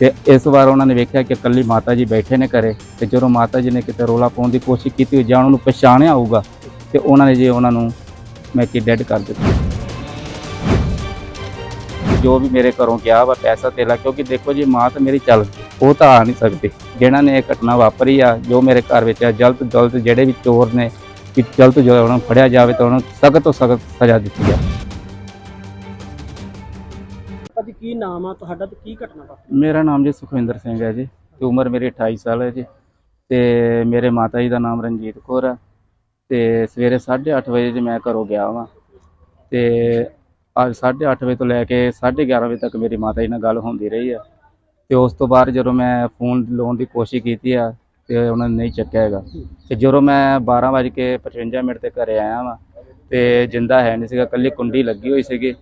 ਤੇ ਇਸ ਵਾਰ ਉਹਨਾਂ ਨੇ ਵੇਖਿਆ ਕਿ ਇਕੱਲੀ ਮਾਤਾ ਜੀ ਬੈਠੇ ਨੇ ਘਰੇ ਤੇ ਜਦੋਂ ਮਾਤਾ ਜੀ ਨੇ ਕਿਤੇ ਰੋਲਾ ਪਾਉਣ ਦੀ ਕੋਸ਼ਿਸ਼ ਕੀਤੀ ਜਾਂ ਉਹਨਾਂ ਨੂੰ ਪਛਾਣਿਆ ਹੋਊਗਾ ਤੇ ਉਹਨਾਂ ਨੇ ਜੇ ਉਹਨਾਂ ਨੂੰ ਮੈਂ ਕਿ ਡੈਡ ਕਰ ਦਿੱਤਾ। ਜੋ ਵੀ ਮੇਰੇ ਘਰੋਂ ਗਿਆ ਵਾ ਪੈਸਾ ਤੇਲਾ ਕਿਉਂਕਿ ਦੇਖੋ ਜੀ, ਮਾਂ ਤਾਂ ਮੇਰੀ ਚੱਲ ਗਈ, ਉਹ ਤਾਂ ਆ ਨਹੀਂ ਸਕਦੀ। ਜਿਹਨਾਂ ਨੇ ਇਹ ਘਟਨਾ ਵਾਪਰੀ ਆ, ਜੋ ਮੇਰੇ ਘਰ ਵਿੱਚ ਆ, ਜਲਦ ਤੋਂ ਜਲਦ ਜਿਹੜੇ ਵੀ ਚੋਰ ਨੇ ਕਿ ਜਲਦ ਤੋਂ ਜਲਦ ਉਹਨਾਂ ਨੂੰ ਫੜਿਆ ਜਾਵੇ ਤਾਂ ਉਹਨਾਂ ਨੂੰ ਸਖਤ ਤੋਂ ਸਖਤ ਸਜ਼ਾ ਦਿੱਤੀ ਜਾਵੇ। ਕੀ ਨਾਮ ਆ ਤੁਹਾਡਾ ਤੇ ਕੀ ਘਟਨਾ ਵਾਪਰੀ? ਮੇਰਾ ਨਾਮ ਜੀ ਸੁਖਵਿੰਦਰ ਸਿੰਘ ਹੈ ਜੀ। ਤੇ ਉਮਰ ਮੇਰੀ 28 ਸਾਲ ਹੈ ਜੀ। ਤੇ ਮੇਰੇ ਮਾਤਾ ਜੀ ਦਾ ਨਾਮ ਰਣਜੀਤ ਕੌਰ ਹੈ। ਤੇ ਸਵੇਰੇ 8:30 ਵਜੇ ਜੀ ਮੈਂ ਘਰੋਂ ਗਿਆ ਵਾਂ। ਤੇ ਅੱਜ 8:30 ਵਜੇ ਤੋਂ ਲੈ ਕੇ 11:30 ਵਜੇ ਤੱਕ ਮੇਰੀ ਮਾਤਾ ਜੀ ਨਾਲ ਗੱਲ ਹੁੰਦੀ ਰਹੀ ਆ। ਤੇ ਉਸ ਤੋਂ ਬਾਅਦ ਜਦੋਂ ਮੈਂ ਫੋਨ ਲਾਉਣ ਦੀ ਕੋਸ਼ਿਸ਼ ਕੀਤੀ ਆ, ਤੇ ਉਹਨਾਂ ਨੇ ਨਹੀਂ ਚੱਕਿਆ ਹੈਗਾ। ਤੇ ਜਦੋਂ ਮੈਂ 12:55 ਮਿੰਟ ਤੇ ਘਰੇ ਆਇਆ ਵਾਂ, ਤੇ ਜਿੰਦਾ ਹੈ ਨਹੀਂ ਸੀਗਾ ਕੱਲੀ ਕੁੰਡੀ ਲੱਗੀ ਹੋਈ ਸੀਗੀ।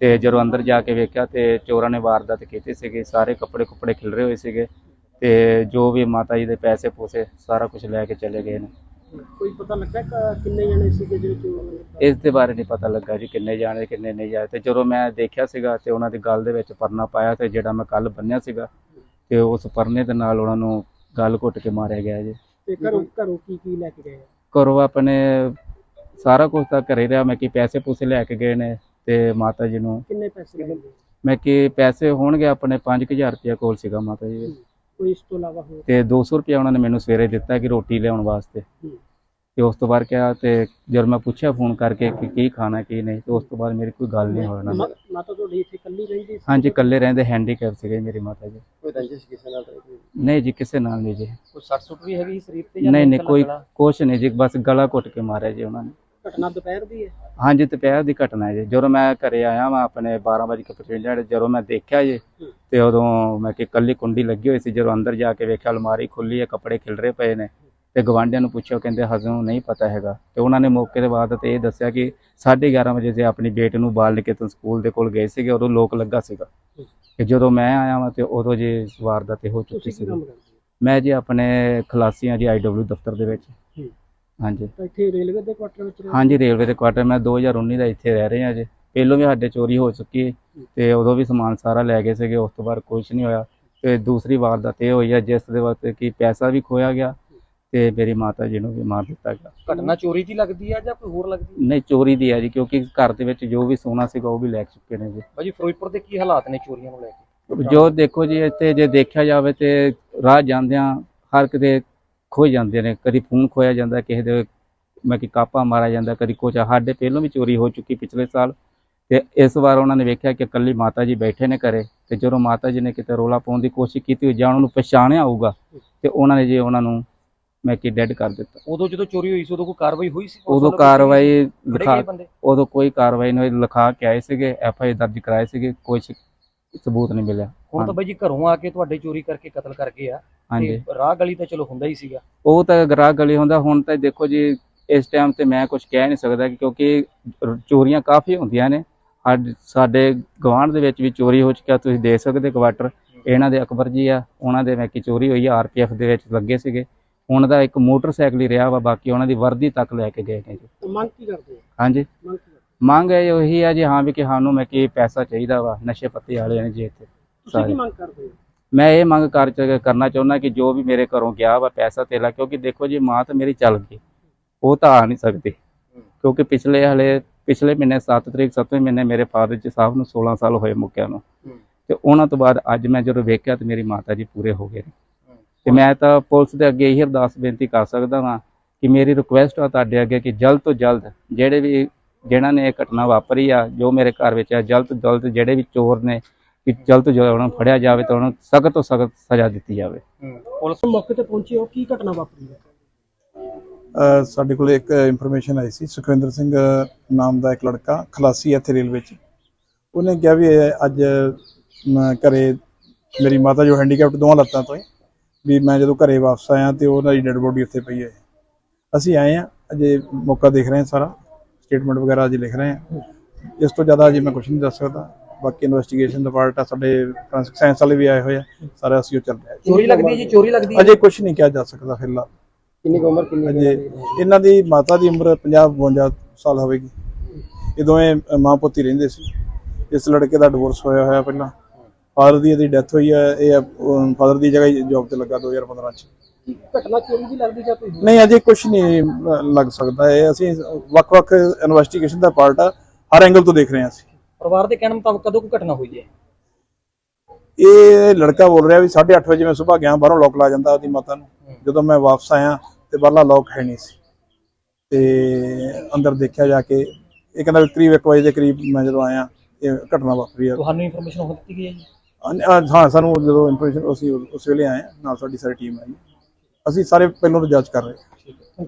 ਤੇ ਜਦੋਂ ਅੰਦਰ ਜਾ ਕੇ ਵੇਖਿਆ ਤੇ ਚੋਰਾਂ ਨੇ ਵਾਰਦਾਤ ਕੀਤੀ ਸੀਗੀ ਸਾਰੇ ਕੱਪੜੇ ਕੁੱਪੜੇ ਖਿਲਰੇ ਹੋਏ ਸੀਗੇ ਤੇ ਜੋ ਵੀ ਮਾਤਾ ਜੀ ਦੇ ਪੈਸੇ ਪੂਸੇ ਸਾਰਾ ਕੁਝ ਲੈ ਕੇ ਚਲੇ ਗਏ ਨੇ। ਕੋਈ ਪਤਾ ਲੱਗਾ ਕਿ ਕਿੰਨੇ ਜਣੇ ਸੀਗੇ ਜਿਹੜੇ ਚੋਰ ਨੇ? ਇਸ ਦੇ ਬਾਰੇ ਨਹੀਂ ਪਤਾ ਲੱਗਾ ਜੀ ਕਿੰਨੇ ਜਾਣੇ ਕਿੰਨੇ ਨਹੀਂ ਜਾਣੇ ਤੇ ਜਦੋਂ ਮੈਂ ਦੇਖਿਆ ਸੀਗਾ ਤੇ ਉਹਨਾਂ ਦੀ ਗੱਲ ਦੇ ਵਿੱਚ ਪਰਨਾ ਪਾਇਆ ਤੇ ਜਿਹੜਾ ਮੈਂ ਕੱਲ ਬੰਨਿਆ ਸੀਗਾ ਤੇ ਉਸ ਪਰਨੇ ਦੇ ਨਾਲ ਉਹਨਾਂ ਨੂੰ ਗਲ ਘੁੱਟ ਕੇ ਮਾਰਿਆ ਗਿਆ ਜੀ। ਤੇ ਘਰੋਂ ਘਰੋਂ ਕੀ ਕੀ ਲੈ ਕੇ ਗਏ? ਘਰੋਂ ਆਪਣੇ ਸਾਰਾ ਕੁਝ ਤਾਂ ਘਰੇ ਰਿਹਾ ਮੈਂ ਕਿ ਪੈਸੇ ਪੂਸੇ ਲੈ ਕੇ ਗਏ ਨੇ। ਤੇ ਮਾਤਾ ਜੀ ਨੂੰ। ਕਿੰਨੇ ਪੈਸੇ ਲੱਗੇ ਮੈਂ ਕਿ ਪੈਸੇ ਹੋਣਗੇ ਆਪਣੇ 5000 ਰੁਪਇਆ ਕੋਲ ਸੀਗਾ ਮਾਤਾ ਜੀ ਦੇ। ਕੋਈ ਇਸ ਤੋਂ ਇਲਾਵਾ ਹੋਰ? ਤੇ 200 ਰੁਪਇਆ ਉਹਨਾਂ ਨੇ ਮੈਨੂੰ ਸਵੇਰੇ ਦਿੱਤਾ ਕਿ ਰੋਟੀ ਲਿਆਉਣ ਵਾਸਤੇ। ਹੂੰ। ਤੇ ਉਸ ਤੋਂ ਬਾਅਦ ਕਿਹਾ ਤੇ ਜਦ ਮੈਂ ਪੁੱਛਿਆ ਫੋਨ ਕਰਕੇ ਕਿ ਕੀ ਖਾਣਾ ਕੀ ਨਹੀਂ ਤੇ ਉਸ ਤੋਂ ਬਾਅਦ ਮੇਰੀ ਕੋਈ ਗੱਲ ਨਹੀਂ ਹੋਣਾ ਮਾ- ਮਾਤਾ ਤੁਹਾਡੀ ਇੱਥੇ ਇਕੱਲੀ ਰਹਿੰਦੀ ਸੀ? ਹਾਂਜੀ ਇਕੱਲੇ ਰਹਿੰਦੇ ਹੈਂਡੀਕੈਪ ਸੀਗੇ ਮੇਰੀ ਮਾਤਾ ਜੀ। ਕੋਈ ਰੰਜਿਸ਼ ਕਿਸੇ ਨਾਲ ਰਹੀ ਨਹੀਂ ਜੀ ਕਿਸੇ ਨਾਲ ਨਹੀਂ ਜੀ। ਕੋਈ ਸੱਟ ਸੁੱਟ ਵੀ ਹੈਗੀ ਸਰੀਰ ਤੇ ਨਹੀਂ ਨਹੀਂ ਕੋਈ ਕੁਛ ਨਹੀਂ ਜੀ ਬਸ ਗਲਾ ਘੁੱਟ ਕੇ ਮਾਰਿਆ ਜੀ ਉਹਨਾਂ ਨੇ। ਘਟਨਾ ਦੁਪਹਿਰ ਦੀ ਹੈ? ਹਾਂਜੀ ਦੁਪਹਿਰ ਦੀ ਘਟਨਾ ਹੈ ਜੀ। ਜਦੋਂ ਮੈਂ ਘਰੇ ਆਇਆ ਮੈਂ ਆਪਣੇ 12:55 ਜਦੋਂ ਮੈਂ ਦੇਖਿਆ ਜੀ ਤੇ ਉਦੋਂ ਮੈਂ ਕਿ ਕੱਲੀ ਕੁੰਡੀ ਲੱਗੀ ਹੋਈ ਸੀ। ਜਦੋਂ ਅੰਦਰ ਜਾ ਕੇ ਵੇਖਿਆ ਅਲਮਾਰੀ ਖੁੱਲੀ ਹੈ ਕੱਪੜੇ ਖਿਲਰੇ ਪਏ ਨੇ। ਤੇ ਗਵਾਂਢੀਆਂ ਨੂੰ ਪੁੱਛਿਆ ਕਹਿੰਦੇ ਹਜੇ ਨਹੀਂ ਪਤਾ ਹੈਗਾ। ਤੇ ਉਹਨਾਂ ਨੇ ਮੌਕੇ ਦੇ ਬਾਅਦ ਤੇ ਇਹ ਦੱਸਿਆ ਕਿ 11:30 ਵਜੇ ਜੇ ਆਪਣੀ ਬੇਟੀ ਨੂੰ ਬਾਲ ਕੇ ਤੋਂ ਸਕੂਲ ਦੇ ਕੋਲ ਗਏ ਸੀਗੇ ਉਦੋਂ ਲੋਕ ਲੱਗਾ ਸੀਗਾ। ਤੇ ਜਦੋਂ ਮੈਂ ਆਇਆ ਵਾਂ ਤੇ ਉਦੋਂ ਜੀ ਵਾਰਦਾਤ ਹੋ ਚੁੱਕੀ ਸੀ? ਮੈਂ ਜੀ ਆਪਣੇ ਖਲਾਸੀਆਂ ਜੀ ਆਈਡਬਲਯੂ ਦਫ਼ਤਰ ਦੇ ਵਿੱਚ। ਹਾਂਜੀ। ਤਾਂ ਇੱਥੇ ਰੇਲਵੇ ਦੇ ਕੁਆਟਰ ਵਿੱਚ ਰਹਿੰਦੇ? ਹਾਂਜੀ ਰੇਲਵੇ ਦੇ ਕੁਆਟਰ ਮੈਂ 2019 ਦਾ ਇੱਥੇ ਰਹਿ ਰਿਹਾ ਜੀ। ਪਹਿਲੋਂ ਵੀ ਸਾਡੇ ਚੋਰੀ ਹੋ ਚੁੱਕੀ ਹੈ ਤੇ ਉਦੋਂ ਵੀ ਸਮਾਨ ਸਾਰਾ ਲੈ ਗਏ ਸੀਗੇ ਉਸ ਤੋਂ ਬਾਅਦ ਕੁਝ ਨਹੀਂ ਹੋਇਆ। ਤੇ ਦੂਸਰੀ ਵਾਰਦਾਤ ਇਹ ਹੋਈ ਹੈ ਜਿਸ ਦੇ ਵਕਤ ਕਿ ਪੈਸਾ ਵੀ ਖੋਇਆ ਗਿਆ ਤੇ ਮੇਰੀ ਮਾਤਾ ਜੀ ਨੂੰ ਵੀ ਮਾਰ ਦਿੱਤਾ ਗਿਆ। ਘਟਨਾ ਚੋਰੀ ਦੀ ਲੱਗਦੀ ਆ ਜਾਂ ਕੋਈ ਹੋਰ ਲੱਗਦੀ ਨਹੀਂ ਚੋਰੀ ਦੀ ਹੈ ਜੀ ਕਿਉਂਕਿ ਘਰ ਦੇ ਵਿੱਚ ਜੋ ਵੀ ਸੋਨਾ ਸੀਗਾ ਉਹ ਵੀ ਲੈ ਚੁੱਕੇ ਨੇ ਜੀ। ਭਾਜੀ ਫਿਰੋਜ਼ਪੁਰ ਦੇ ਕੀ ਹਾਲਾਤ ਨੇ ਚੋਰੀਆਂ ਨੂੰ ਲੈ ਕੇ? ਜੋ ਦੇਖੋ ਜੀ ਇੱਥੇ ਜੇ ਦੇਖਿਆ ਜਾਵੇ ਤੇ ਰਾਹ ਜਾਂਦਿਆਂ ਹਰ ਕਿਤੇ ਖੋਏ ਜਾਂਦੇ ਨੇ ਕਦੀ ਫੋਨ ਖੋਇਆ ਜਾਂਦਾ ਕਿਸੇ ਦੇ ਮੈਂ ਕਿ ਕਾਪਾ ਮਾਰਿਆ ਜਾਂਦਾ ਕਦੀ ਕੁਛ ਸਾਡੇ ਪਹਿਲੋਂ ਵੀ ਚੋਰੀ ਹੋ ਚੁੱਕੀ ਪਿਛਲੇ ਸਾਲ। ਤੇ ਇਸ ਵਾਰ ਉਹਨਾਂ ਨੇ ਵੇਖਿਆ ਕਿ ਇਕੱਲੀ ਮਾਤਾ ਜੀ ਬੈਠੇ ਨੇ ਘਰੇ ਤੇ ਜਦੋਂ ਮਾਤਾ ਜੀ ਨੇ ਕਿਤੇ ਰੋਲਾ ਪਾਉਣ ਦੀ ਕੋਸ਼ਿਸ਼ ਕੀਤੀ ਜਾਂ ਉਹਨਾਂ ਨੂੰ ਪਛਾਣਿਆ ਹੋਊਗਾ ਤੇ ਉਹਨਾਂ ਨੇ ਜੇ ਉਹਨਾਂ ਨੂੰ ਮੈਂ ਕਿ ਡੈਡ ਕਰ ਦਿੱਤਾ। ਉਦੋਂ ਜਦੋਂ ਚੋਰੀ ਹੋਈ ਸੀ ਉਦੋਂ ਕੋਈ ਕਾਰਵਾਈ ਹੋਈ ਸੀ? ਉਦੋਂ ਕਾਰਵਾਈ ਲਿਖਾ ਉਦੋਂ ਕੋਈ ਕਾਰਵਾਈ ਨਹੀਂ ਹੋਈ ਲਿਖਾ ਕੇ ਆਏ ਸੀਗੇ ਐਫ ਆਈ ਦਰਜ ਕਰਾਏ ਸੀਗੇ ਕੋਈ ਸਬੂਤ ਨਹੀਂ ਮਿਲਿਆ। ਹੁਣ ਤਾਂ ਬਾਈ ਜੀ ਘਰੋਂ ਆ ਕੇ ਤੁਹਾਡੇ ਚੋਰੀ ਕਰਕੇ ਕਤਲ ਕਰ ਗਏ ਆ ਤੇ ਰਾਹ ਗਲੀ ਤਾਂ ਚਲੋ ਹੁੰਦਾ ਹੀ ਸੀਗਾ। ਉਹ ਤਾਂ ਗਰਾਹ ਗਲੀ ਹੁੰਦਾ ਹੁਣ ਤਾਂ ਦੇਖੋ ਜੀ ਇਸ ਟਾਈਮ ਤੇ ਮੈਂ ਕੁਝ ਕਹਿ ਨਹੀਂ ਸਕਦਾ ਕਿਉਂਕਿ ਚੋਰੀਆਂ ਕਾਫੀ ਹੁੰਦੀਆਂ ਨੇ। ਅੱਜ ਸਾਡੇ ਗਵਾਂਢ ਦੇ ਵਿੱਚ ਵੀ ਚੋਰੀ ਹੋ ਚੁੱਕਿਆ ਤੁਸੀਂ ਦੇਖ ਸਕਦੇ ਕੁਆਟਰ। ਇਹਨਾਂ ਦੇ ਅਕਬਰ ਜੀ ਆ ਉਹਨਾਂ ਦੇ ਕਿ ਚੋਰੀ ਹੋਈ ਆ ਆਰਪੀਐਫ ਦੇ ਵਿੱਚ ਲੱਗੇ ਸੀਗੇ। ਉਹਨਾਂ ਦਾ ਇੱਕ ਮੋਟਰਸਾਈਕਲ ਹੀ ਰਿਹਾ ਵਾ ਬਾਕੀ ਉਹਨਾਂ ਦੀ ਵਰਦੀ ਤੱਕ ਲੈ ਕੇ ਗਏ ਨੇ ਜੀ। ਮੰਗ ਕੀ ਕਰਦੇ ਹਾਂਜੀ। ਮੰਗ ਕੀ ਮੰਗ ਹੈ ਉਹੀ ਆ ਜੀ ਹਾਂ ਵੀ ਕਿ ਸਾਨੂੰ ਮੈਂ ਕਿ ਪੈਸਾ ਚਾਹੀਦਾ ਵਾ ਨਸ਼ੇ ਪੱਤੇ ਵਾਲੇ ਨੇ ਜੀ ਇੱਥੇ। ਤੁਸੀਂ ਕੀ ਮੰਗ ਕਰਦੇ ਹੋ? ਮੈਂ ਇਹ ਮੰਗ ਕਰ ਕਰਨਾ ਚਾਹੁੰਦਾ ਕਿ ਜੋ ਵੀ ਮੇਰੇ ਘਰੋਂ ਗਿਆ ਵਾ ਪੈਸਾ ਤੇਲਾ ਕਿਉਂਕਿ ਦੇਖੋ ਜੀ ਮਾਂ ਤਾਂ ਮੇਰੀ ਚੱਲ ਗਈ। ਉਹ ਤਾਂ ਆ ਨਹੀਂ ਸਕਦੀ। ਕਿਉਂਕਿ ਪਿਛਲੇ ਹਲੇ ਪਿਛਲੇ ਮਹੀਨੇ 7 ਤਰੀਕ 7ਵੇਂ ਮਹੀਨੇ ਮੇਰੇ ਫਾਦਰ ਜੀ ਸਾਹਿਬ ਨੂੰ 16 ਸਾਲ ਹੋਏ ਮੁੱਕਿਆ ਨੂੰ। ਤੇ ਉਹਨਾਂ ਤੋਂ ਬਾਅਦ ਅੱਜ ਮੈਂ ਜਦੋਂ ਵੇਖਿਆ ਤੇ ਮੇਰੀ ਮਾਤਾ ਜੀ ਪੂਰੇ ਹੋ ਗਏ ਨੇ। ਤੇ ਮੈਂ ਤਾਂ ਪੁਲਿਸ ਦੇ ਅੱਗੇ ਇਹ ਅਰਦਾਸ ਬੇਨਤੀ ਕਰ ਸਕਦਾ ਹਾਂ ਕਿ ਮੇਰੀ ਰਿਕੁਐਸਟ ਆ ਤੁਹਾਡੇ ਅੱਗੇ ਕਿ ਜਲਦ ਤੋਂ ਜਲਦ ਜਿਹੜੇ ਵੀ ਜਿਹਨਾਂ ਨੇ ਇਹ ਘਟਨਾ ਵਾਪਰੀ ਆ ਜੋ ਮੇਰੇ ਘਰ ਵਿੱਚ ਆ ਜਲਦ ਤੋਂ ਜਲਦ ਜਿਹੜੇ ਵੀ ਚੋਰ ਨੇ ਕਿ ਜਲਦ ਤੋਂ ਜਲਦ ਉਹਨਾਂ ਨੂੰ ਫੜਿਆ ਜਾਵੇ ਤੇ ਉਹਨਾਂ ਨੂੰ ਸਖਤ ਤੋਂ ਸਖਤ ਸਜ਼ਾ ਦਿੱਤੀ ਜਾਵੇ। ਪੁਲਿਸ ਮੌਕੇ ਤੇ ਪਹੁੰਚੀ ਉਹ ਕੀ ਘਟਨਾ ਵਾਪਰੀ ਹੈ? ਅ, ਸਾਡੇ ਕੋਲ ਇੱਕ ਇਨਫੋਰਮੇਸ਼ਨ ਆਈ ਸੀ ਸੁਖਵਿੰਦਰ ਸਿੰਘ ਨਾਮ ਦਾ ਇੱਕ ਲੜਕਾ ਖਲਾਸੀ ਹੈ ਇੱਥੇ ਰੇਲਵੇ 'ਚ ਉਹਨੇ ਕਿਹਾ ਵੀ ਅੱਜ ਘਰੇ ਮੇਰੀ ਮਾਤਾ ਜੋ ਹੈਂਡੀਕੈਪਟ ਦੋਵਾਂ ਲੱਤਾਂ ਤੋਂ ਹੀ ਵੀ ਮੈਂ ਜਦੋਂ ਘਰੇ ਵਾਪਸ ਆਇਆ ਤੇ ਉਹਨਾਂ ਦੀ ਡੈੱਡ ਬੋਡੀ ਉੱਥੇ ਪਈ ਹੈ। ਅਸੀਂ ਆਏ ਆ ਅਜੇ ਮੌਕਾ ਦੇਖ ਰਹੇ ਹਾਂ ਸਾਰਾ ਸਟੇਟਮੈਂਟ ਵਗੈਰਾ ਅਜੇ ਲਿਖ ਰਹੇ ਹਾਂ। ਇਸ ਤੋਂ ਜ਼ਿਆਦਾ ਅਜੇ ਮੈਂ ਕੁਝ ਨਹੀਂ ਦੱਸ ਸਕਦਾ। ਬਾਕੀ ਇਨਵੈਸਟੀਗੇਸ਼ਨ ਦਾ ਪਾਰਟ ਆ ਸਾਡੇ ਫੋਰੈਂਸਿਕ ਸਾਇੰਸ ਵਾਲੇ ਵੀ ਆਏ ਹੋਏ ਆ ਸਾਰਾ ਅਸੀਂ ਉਹ ਚੱਲ ਰਿਹਾ ਚੋਰੀ ਲੱਗਦੀ ਹੈ ਜੀ ਚੋਰੀ ਲੱਗਦੀ ਹੈ? ਅਜੇ ਕੁਝ ਨਹੀਂ ਕਿਹਾ ਜਾ ਸਕਦਾ ਫਿਲਹਾਲ। ਕਿੰਨੀ ਕੁ ਉਮਰ ਕਿੰਨੀ ਅਜੇ ਇਹਨਾਂ ਦੀ ਮਾਤਾ ਦੀ ਉਮਰ 50 52 ਸਾਲ ਹੋਵੇਗੀ। ਇਹ ਦੋਵੇਂ ਮਾਂ ਪੁੱਤੀ ਰਹਿੰਦੇ ਸੀ। ਇਸ ਲੜਕੇ ਦਾ ਡਿਵੋਰਸ ਹੋਇਆ ਹੋਇਆ ਪਹਿਲਾਂ। ਫਾਦਰ ਦੀ ਇਹਦੀ ਡੈਥ ਹੋਈ ਹੈ ਇਹ ਫਾਦਰ ਦੀ ਜਗ੍ਹਾ ਜੌਬ ਤੇ ਲੱਗਾ 2015 ਚ। ਕੀ ਘਟਨਾ ਚੋਰੀ ਦੀ ਲੱਗਦੀ ਜਾਂ ਕੋਈ ਹੋਰ? ਨਹੀਂ ਅਜੇ ਕੁਝ ਨਹੀਂ ਲੱਗ ਸਕਦਾ। ਹੈ ਅਸੀਂ ਵੱਖ-ਵੱਖ ਇਨਵੈਸਟੀਗੇਸ਼ਨ ਦਾ ਪਾਰਟ ਆ ਹਰ ਐਂਗਲ ਤੋਂ ਦੇਖ ਰਹੇ ਹਾਂ ਅਸੀਂ। ਪਰਿਵਾਰ ਦੇ ਕਹਿਣ ਮੁਤਾਬਕ ਕਦੋਂ ਕੋਈ ਘਟਨਾ ਹੋਈ ਹੈ? ਇਹ ਲੜਕਾ ਬੋਲ ਰਿਹਾ ਵੀ 8:30 ਵਜੇ ਮੈਂ ਸਵੇਰ ਗਿਆ ਬਾਹਰੋਂ ਲੋਕ ਲਾ ਜਾਂਦਾ ਉਹਦੀ ਮਾਤਾ ਨੂੰ। ਜਦੋਂ ਮੈਂ ਵਾਪਸ ਆਇਆ ਤੇ ਬਾਹਰਲਾ ਲੋਕ ਹੈ ਨਹੀਂ ਸੀ। ਤੇ ਅੰਦਰ ਦੇਖਿਆ ਜਾ ਕੇ ਇਹ ਕਹਿੰਦਾ ਕਰੀਬ 1 ਵਜੇ ਦੇ ਕਰੀਬ ਮੈਂ ਜਦੋਂ ਆਇਆ ਇਹ ਘਟਨਾ ਵਾਪਰੀ ਆ। ਤੁਹਾਨੂੰ ਇਨਫੋਰਮੇਸ਼ਨ ਹੋ ਦਿੱਤੀ ਗਈ ਹੈ ਜੀ? ਹਾਂ ਸਾਨੂੰ ਜਦੋਂ ਇਨਫੋਰਮੇਸ਼ਨ ਅਸੀਂ ਉਸ ਵੇਲੇ ਆਏ ਨਾਲ ਸਾਡੀ ਸਾਰੀ ਟੀਮ ਆਈ। ਅਸੀਂ ਸਾਰੇ ਪਹਿਲਾਂ ਜਾਂਚ ਕਰ ਰਹੇ। ਹੈ।